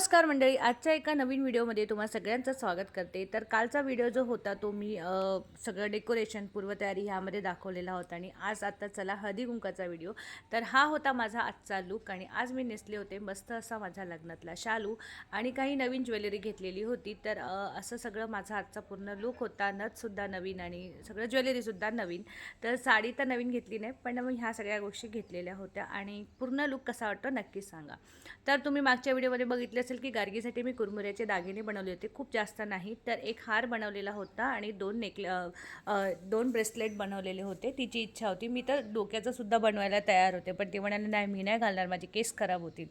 नमस्कार मंडळी आजच्या एका नवीन व्हिडिओमध्ये तुम्हा सगळ्यांचं स्वागत करते. तर कालचा व्हिडिओ जो होता तो मी सगळं डेकोरेशन पूर्वतयारी ह्यामध्ये दाखवलेला होता आणि आज आता चला हळदी कुंकाचा व्हिडिओ. तर हा होता माझा आजचा लुक आणि आज मी नेसले होते मस्त असा माझ्या लग्नातला शालू आणि काही नवीन ज्वेलरी घेतलेली होती. तर असं सगळं माझा आजचा पूर्ण लुक होता. नथसुद्धा नवीन आणि सगळं ज्वेलरीसुद्धा नवीन. तर साडी तर नवीन घेतली नाही पण मग ह्या सगळ्या गोष्टी घेतलेल्या होत्या आणि पूर्ण लुक कसा वाटतो नक्कीच सांगा. तर तुम्ही मागच्या व्हिडिओमध्ये बघितलं असेल की गार्गीसाठी मी कुरमुऱ्याचे दागिने बनवले होते खूप जास्त नाही. तर एक हार बनवलेला होता आणि दोन नेकले दोन ब्रेसलेट बनवलेले होते. तिची इच्छा होती. मी तर डोक्याचं सुद्धा बनवायला तयार होते पण ते म्हणाले नाही मी नाही घालणार माझे केस खराब होतील.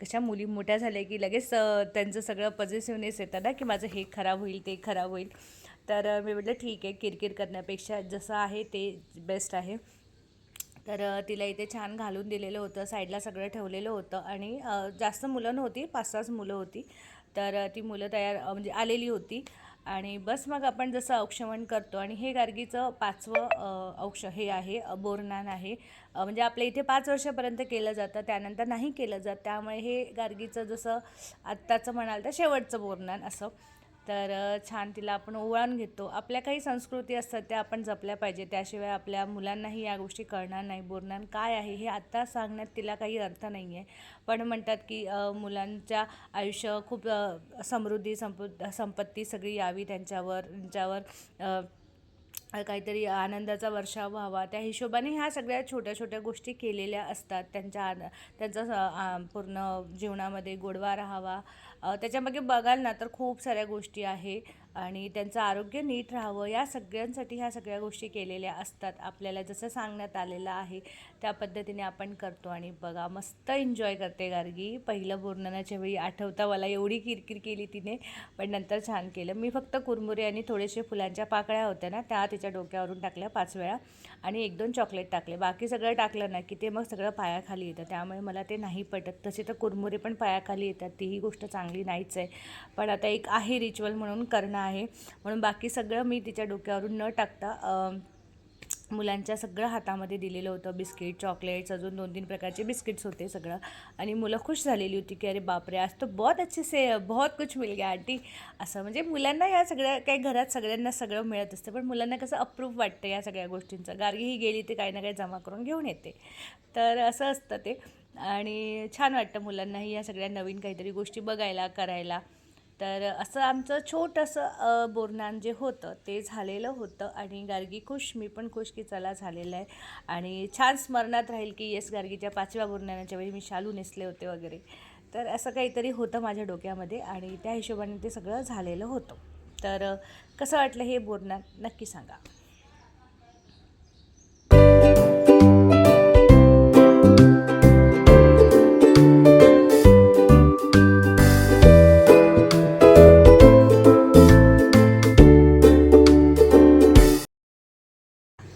कशा मुली मोठ्या झाल्या की लगेच त्यांचं सगळं पॉझिटिव्हनेस येतं ना की माझं हे खराब होईल ते खराब होईल. तर मी म्हटलं ठीक आहे किरकिर करण्यापेक्षा जसं आहे ते बेस्ट आहे. तर तिला इथे छान घालून दिलेलं होतं साईडला सगळं ठेवलेलं होतं आणि जास्त मुलं नव्हती पाच सहाच मुलं होती. तर ती मुलं तयार म्हणजे आलेली होती आणि बस मग आपण जसं औक्षवण करतो आणि हे गार्गीचं पाचवं औक्ष हे आहे बोरनान आहे. म्हणजे आपल्या इथे पाच वर्षापर्यंत केलं जातं त्यानंतर नाही केलं जात. त्यामुळे हे गार्गीचं जसं आत्ताचं म्हणाल तर शेवटचं बोरनान असं. तर छान तिला आपण ओवाळून घेतो. आपल्या काही संस्कृती असतात त्या आपण जपल्या पाहिजे त्याशिवाय आपल्या मुलांनाही या गोष्टी कळणार नाही बोलणार काय आहे हे आत्ता सांगण्यात तिला काही अर्थ नाही आहे पण म्हणतात की मुलांच्या आयुष्य खूप समृद्धी संप संपत्ती सगळी यावी. त्यांच्यावर त्यांच्यावर काहीतरी आनंदाचा वर्षाव व्हावा. त्या हिशोबाने ह्या सगळ्या छोट्या छोट्या गोष्टी केलेल्या असतात. त्यांच्या आन त्यांचा स- पूर्ण जीवनामध्ये गोडवा राहावा. त्याच्यामागे बघाल ना तर खूप साऱ्या गोष्टी आहे. आणि त्यांचं आरोग्य नीट राहावं या सगळ्यांसाठी ह्या सगळ्या गोष्टी केलेल्या असतात. आपल्याला जसं सांगण्यात आलेलं आहे त्या पद्धतीने आपण करतो. आणि बघा मस्त एन्जॉय करते गार्गी. पहिलं बोरनाच्या वेळी आठवता मला एवढी किरकिर केली तिने पण नंतर छान केलं. मी फक्त कुरमुरे आणि थोडेसे फुलांच्या पाकळ्या होत्या ना त्या तिच्या डोक्यावरून टाकल्या पाच वेळा आणि एक दोन चॉकलेट टाकले. बाकी सगळं टाकलं ना की ते मग सगळं पायाखाली येतं. त्यामुळे मला ते नाही पटत. तसे तर कुरमुरे पण पायाखाली येतात. तीही गोष्ट चांगली नाहीच आहे. पण आता एक आहे रिच्युअल म्हणून करणं आहे. म्हणून बाकी सगळं मी तिच्या डोक्यावरून न टाकता मुलांच्या सगळं हातामध्ये दिलेलं होतं. बिस्किट चॉकलेट्स अजून दोन तीन प्रकारचे बिस्किट्स होते सगळं. आणि मुलं खुश झालेली होती की अरे बापरे आज तो बहुत अच्छे से बहुत कुछ मिल गया आंटी. असं म्हणजे मुलांना या सगळ्या काही घरात सगळ्यांना सगळं मिळत असतं पण मुलांना कसं अप्रूव्ह वाटतं या सगळ्या गोष्टींचं. गार्गी ही गेली ते काही ना काही जमा करून घेऊन येते. तर असं असतं ते. आणि छान वाटतं मुलांनाही या सगळ्या नवीन काहीतरी गोष्टी बघायला करायला. तर असं आमचं छोटंसं बोरनान जे होतं ते झालेलं होतं आणि गार्गी खुश मी पण खुश की चला झालेलं आहे. आणि छान स्मरणात राहील की येस गार्गीच्या पाचव्या बोरनानाच्या वेळी मी शालू नेसले होते वगैरे. तर असं काहीतरी होतं माझ्या डोक्यामध्ये आणि त्या हिशोबाने ते सगळं झालेलं होतं. तर कसं वाटलं हे बोरनान? नक्की सांगा.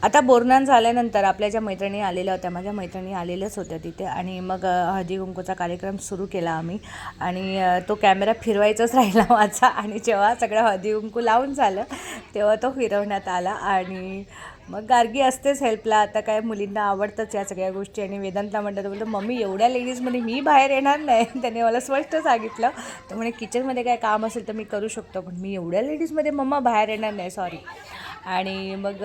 आता बोरनान झाल्यानंतर आपल्या ज्या मैत्रिणी आलेल्या होत्या माझ्या मैत्रिणी आलेल्याच होत्या तिथे. आणि मग हळदी कुंकूचा कार्यक्रम सुरू केला आम्ही. आणि तो कॅमेरा फिरवायचाच राहिला माझा. आणि जेव्हा सगळं हळदी कुंकू लावून झालं तेव्हा तो फिरवण्यात आला. आणि मग गार्गी असतेच हेल्पला आता काय मुलींना आवडतंच या सगळ्या गोष्टी. आणि वेदांतला म्हणतात बोलतो मम्मी एवढ्या लेडीजमध्ये मी बाहेर येणार नाही. त्याने मला स्पष्ट सांगितलं. तर म्हणे किचनमध्ये काय काम असेल तर मी करू शकतो पण मी एवढ्या लेडीजमध्ये मम्मा बाहेर येणार नाही सॉरी आणि मग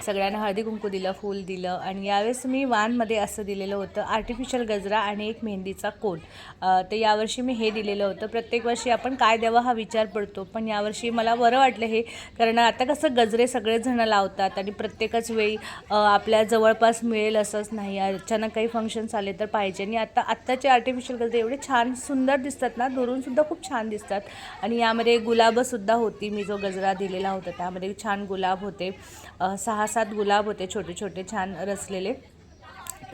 सगळ्यांना हळदी कुंकू दिलं फूल दिलं आणि यावेळेस मी वानमध्ये असं दिलेलं होतं आर्टिफिशियल गजरा आणि एक मेहंदीचा कोन तर यावर्षी मी हे दिलेलं होतं. प्रत्येक वर्षी आपण काय द्यावं हा विचार पडतो पण यावर्षी मला बरं वाटलं हे कारण आता कसं गजरे सगळेजणं लावतात आणि प्रत्येकच वेळी आपल्या जवळपास मिळेल असंच नाही. अचानक काही फंक्शन्स आले तर पाहिजे. आणि आता आत्ताचे आर्टिफिशियल गजरे एवढे छान सुंदर दिसतात ना दुरूनसुद्धा खूप छान दिसतात. आणि यामध्ये गुलाबसुद्धा होती मी जो गजरा दिलेला होता त्यामध्ये छान गुलाब होते. सहा सात गुलाब होते छोटे छोटे छान रचलेले.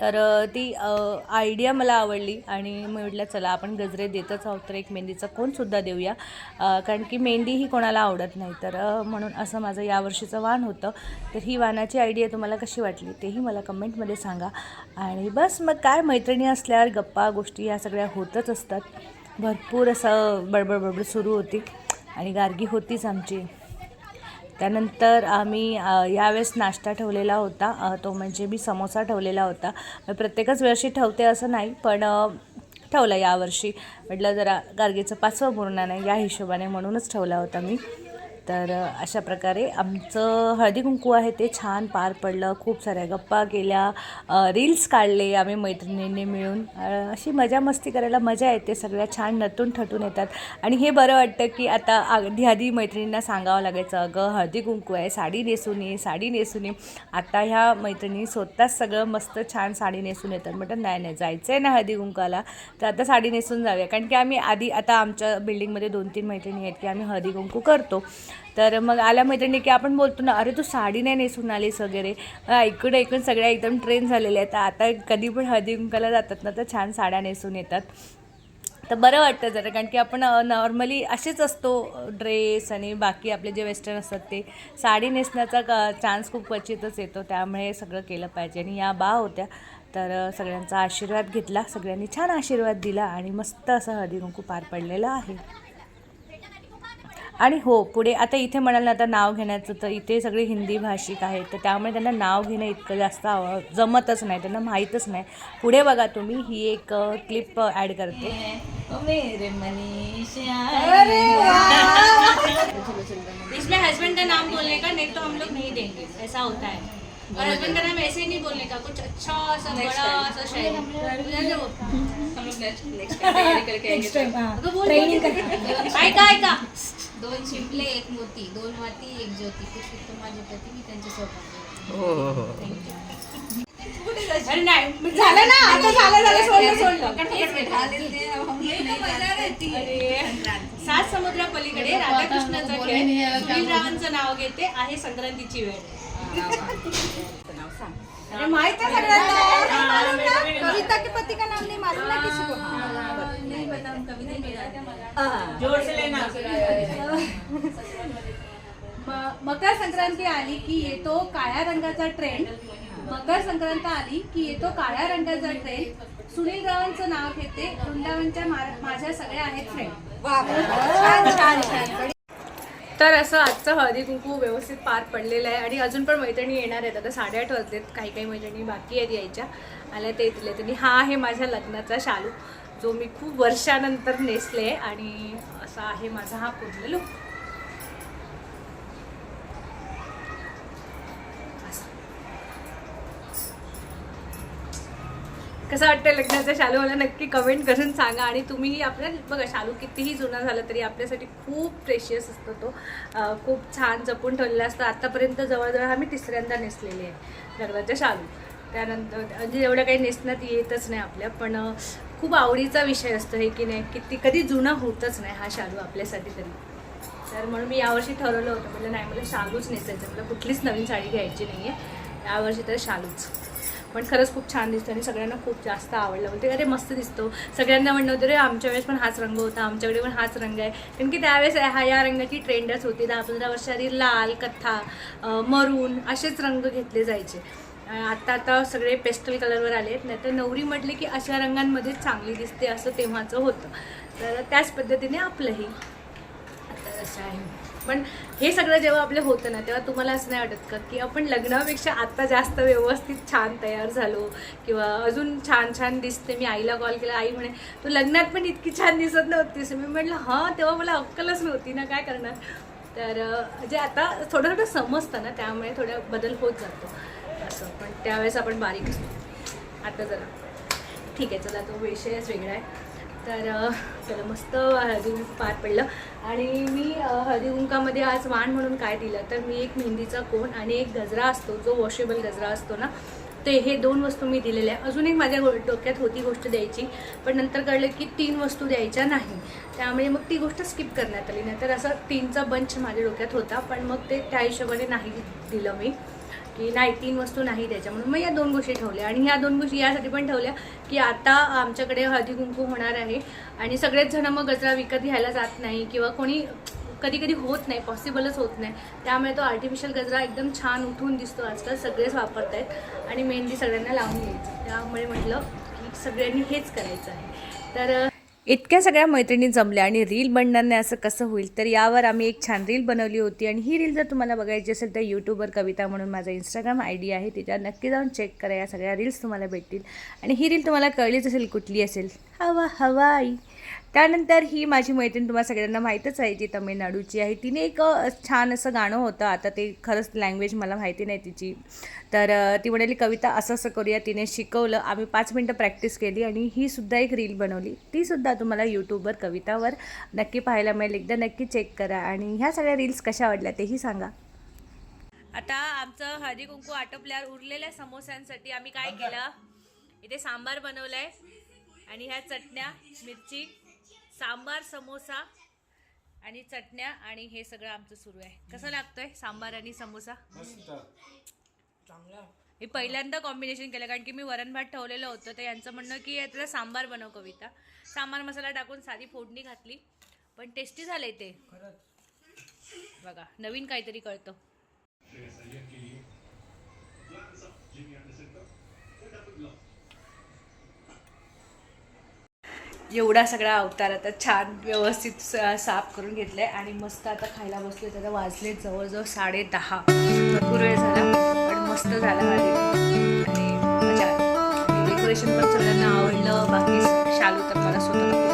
तर ती आयडिया मला आवडली आणि मी म्हटलं चला आपण गजरे देतच आहोत तर एक मेहंदीचा कोणसुद्धा देऊया. कारण की मेहंदी ही कोणाला आवडत नाही. तर म्हणून असं माझं यावर्षीचं वाण होतं. तर ही वाणाची आयडिया तुम्हाला कशी वाटली तेही मला कमेंटमध्ये सांगा. आणि बस मग काय मैत्रिणी असल्यावर गप्पा गोष्टी या सगळ्या होतच असतात. भरपूर असं बडबड बडबड सुरू होती. आणि गार्गी होतीच आमची. त्यानंतर आम्ही यावेळेस नाश्ता ठेवलेला होता. तो म्हणजे मी समोसा ठेवलेला होता. प्रत्येकच वर्षी ठेवते असं नाही पण ठेवला यावर्षी. म्हटलं जरा गार्गेचं पाचवं पूर्ण नाही या हिशोबाने म्हणूनच ठेवला होता मी. तर अशा प्रकारे आमचं हळदी कुंकू आहे ते छान पार पडलं. खूप साऱ्या गप्पा केल्या. रील्स काढले आम्ही मैत्रिणींनी मिळून. अशी मजा मस्ती करायला मजा येते. सगळ्या छान नटून ठटून येतात. आणि हे बरं वाटतं की आता आधी आधी मैत्रिणींना सांगावं लागायचं अगं हळदी कुंकू आहे साडी नेसून ये साडी नेसून ये. आता ह्या मैत्रिणी स्वतःच सगळं मस्त छान साडी नेसून येतात. म्हटलं नाही नाही जायचं आहे ना हळदी कुंकाला. तर आता साडी नेसून जाऊया. कारण की आम्ही आधी आता आमच्या बिल्डिंगमध्ये दोन तीन मैत्रिणी आहेत की आम्ही हळदी कुंकू करतो. तर मग आल्या मैत्रिणी की आपण बोलतो ना अरे तू साडी नाही नेसून आलीस वगैरे. ऐकून ऐकून सगळ्या एकदम ट्रेन झालेल्या आहेत. तर आता कधी पण हळदी कुंकाला जातात ना तर छान साड्या नेसून येतात. तर बरं वाटतं जरा कारण की आपण नॉर्मली असेच असतो ड्रेस आणि बाकी आपले जे वेस्टर्न असतात ते. साडी नेसण्याचा क चान्स खूप क्वचितच येतो. त्यामुळे सगळं केलं पाहिजे. आणि या बा होत्या. तर सगळ्यांचा आशीर्वाद घेतला. सगळ्यांनी छान आशीर्वाद दिला आणि मस्त असं हळदी कुंकू पार पडलेलं आहे. आणि हो पुढे आता इथे म्हणाल ना आता नाव घेण्याचं तर इथे सगळे हिंदी भाषिक आहेत तर त्यामुळे त्यांना नाव घेणं इतकं जास्त आव जमतच नाही त्यांना माहीतच नाही. पुढे बघा तुम्ही ही एक क्लिप ॲड करते. मेरे मनीषा इसमें हस्बैंड का नाम बोलने का नहीं तो हम लोग नहीं देंगे ऐसा होता है। और हस्बैंड का नाम ऐसे ही नहीं बोलने का कुछ अच्छा सा बड़ा सा शायरी। हम लोग नेक्स्ट नेक्स्ट तैयारी करके आएंगे बोल. ऐका ऐका दोन शिंपले एक मोती दोन वाती एक ज्योती पुष्पित माझी प्रति मी त्यांच्यासोबत अरे नाही झालं ना आता झालं झालं सोडलं सोडलं अरे सात समुद्रा पलीकडे राधाकृष्णाचा खेळ सुनील रावांचं नाव घेते आहे संक्रांतीची वेळ अरे माहीत आहे सगळ्यांना कविता के पति का नाम नहीं मालूम ना किसी को म- मकर संक्रांती आली की येतो काळ्या रंगाचा ट्रेंड मकर संक्रांत आली की येतो काळ्या रंगाचा ट्रेंड सुनील रावांचं नाव घेते. वृंदावनच्या माझ्या सगळ्या आहेत फ्रेंड तर असं आजचं हळदी कुंकू व्यवस्थित पार पडलेलं आहे. आणि अजून पण मैत्रिणी येणार आहेत. आता साडेआठ वाजलेत. काही काही मैत्रिणी बाकी आहेत यायच्या. आल्या ते येतील त्यांनी हा आहे माझ्या लग्नाचा शालू. जो मी खूप वर्षानंतर नेसले आणि असा आहे माझा हा पूर्ण लुक कसं वाटतं लग्नाचा? शालू मला नक्की कमेंट करून सांगा. आणि तुम्हीही आपल्या बघा शालू कितीही जुना झाला तरी आपल्यासाठी खूप प्रेशियस असतो तो. खूप छान जपून ठेवलेला असतो. आत्तापर्यंत जवळजवळ आम्ही तिसऱ्यांदा नेसलेले आहे लग्नाच्या शालू. त्यानंतर म्हणजे एवढं काही नेसण्यात येतच नाही आपल्या. पण खूप आवडीचा विषय असतो हे की नाही किती कधी जुना होतच नाही हा शालू आपल्यासाठी तरी. तर म्हणून मी यावर्षी ठरवलं होतं म्हणजे नाही मला शालूच नेसायचं मला कुठलीच नवीन साडी घ्यायची नाही आहे यावर्षी तर शालूच पण खरंच खूप छान दिसतो आणि सगळ्यांना खूप जास्त आवडलं. बोलते अरे मस्त दिसतो. सगळ्यांना म्हणणं होतं रे आमच्या वेळेस पण हाच रंग होता आमच्याकडे पण हाच रंग आहे. कारण की त्यावेळेस हा या रंगाची ट्रेंडच होती दहा पंधरा वर्षाआधी लाल कथ्था मरून असेच रंग घेतले जायचे. आत्ता आता आता सगळे पेस्टल कलरवर आले आहेत. नाही तर नवरी म्हटली की अशा रंगांमध्येच चांगली दिसते असं तेव्हाचं होतं. तर त्याच पद्धतीने आपलंही. आता असं आहे. पण हे सगळं जेव्हा आपलं होतं ना तेव्हा तुम्हाला असं नाही वाटत का? की आपण लग्नापेक्षा आत्ता जास्त व्यवस्थित छान तयार झालो किंवा अजून छान छान दिसते. मी आईला कॉल केला आई म्हणे तू लग्नात पण इतकी छान दिसत नव्हतीस. मी म्हटलं हां तेव्हा मला अक्कलच नव्हती ना काय करणार? तर जे आता थोडं थोडं समजतं ना त्यामुळे थोडा बदल होत जातो. असं. पण त्यावेळेस आपण बारीक असतो. आता जरा. ठीक आहे चला तो विषयच वेगळा आहे. तर चला मस्त हळदी पार पडलं. आणि मी हळदी कुंकामध्ये आज वाण म्हणून काय दिलं तर मी एक मेहंदीचा कोण आणि एक गजरा असतो जो वॉशेबल गजरा असतो ना ते हे दोन वस्तू मी दिलेल्या आहे अजून एक माझ्या गो- डोक्यात होती गोष्ट द्यायची पण नंतर कळलं की तीन वस्तू द्यायच्या नाही. त्यामुळे मग ती गोष्ट स्किप करण्यात आली. नाही तर असं तीनचा बंच माझ्या डोक्यात होता पण मग ते त्या हिशोबाने नाही दिलं मी. की नाही तीन वस्तू नाही द्यायच्या म्हणून. मग या दोन गोष्टी ठेवल्या. आणि ह्या दोन गोष्टी यासाठी पण ठेवल्या की आता आमच्याकडे हळदी कुंकू होणार आहे. आणि सगळेच जण मग गजरा विकत घ्यायला जात नाही किंवा कोणी कधी कधी होत नाही पॉसिबलच होत नाही. त्यामुळे तो आर्टिफिशियल गजरा एकदम छान उठून दिसतो आजकाल. सगळेच वापरत आहेत आणि मेहंदी सगळ्यांना लावून घ्यायची. त्यामुळे म्हटलं की सगळ्यांनी हेच करायचं आहे. तर इतक्या सगळ्या मैत्रिणी जमल्या आणि रील बनणार नाही असं कसं होईल? तर यावर आम्ही एक छान रील बनवली होती आणि ही रील जर तुम्हाला बघायची असेल तर यूट्यूबवर कविता म्हणून माझा इंस्टाग्राम आय डी आहे. तिच्यावर नक्की जाऊन चेक करा. या सगळ्या रील्स तुम्हाला भेटतील. आणि ही रील तुम्हाला कळलीच असेल कुठली असेल? हवा हवाई. त्यानंतर ही माझी मैत्रीण तुम्हाला सगळ्यांना माहीतच आहे जी तमिळनाडूची आहे. तिने एक छान असं गाणं होतं. आता ते खरंच लँग्वेज मला माहिती नाही तिची. तर ती म्हणाली कविता असं असं करूया. तिने शिकवलं. आम्ही पाच मिनटं प्रॅक्टिस केली आणि ही सुद्धा एक रील बनवली. ती सुद्धा तुम्हाला यूट्यूबवर कवितावर नक्की पाहायला मिळेल. एकदा नक्की चेक करा आणि ह्या सगळ्या रील्स कशा आवडल्या तेही सांगा. आता आमचं हळदी कुंकू आटोपल्यावर उरलेल्या समोस्यांसाठी आम्ही काय केलं? इथे सांबार बनवलंय. आणि ह्या चटण्या मिरची सांबार समोसा आणि चटण्या आणि हे सगळं आमचं सुरू आहे. कसं लागतोय सांबार आणि समोसा? हे पहिल्यांदा कॉम्बिनेशन केलं कारण की मी वरण भात ठेवलेलं होतं तर यांचं म्हणणं की यातला सांबार बनव कविता. सांबार मसाला टाकून साधी फोडणी घातली पण टेस्टी झालंय ते. बघा नवीन काहीतरी कळतं. एवढा सगळा अवतार आता छान व्यवस्थित स- साफ करून घेतलाय आणि मस्त आता खायला बसले तर वाजले जवळजवळ साडे दहा. भरपूर वेळ झाला पण मस्त झाला आणि डेकोरेशन पण सगळ्यांना आवडलं बाकी शालू तर मला स्वतः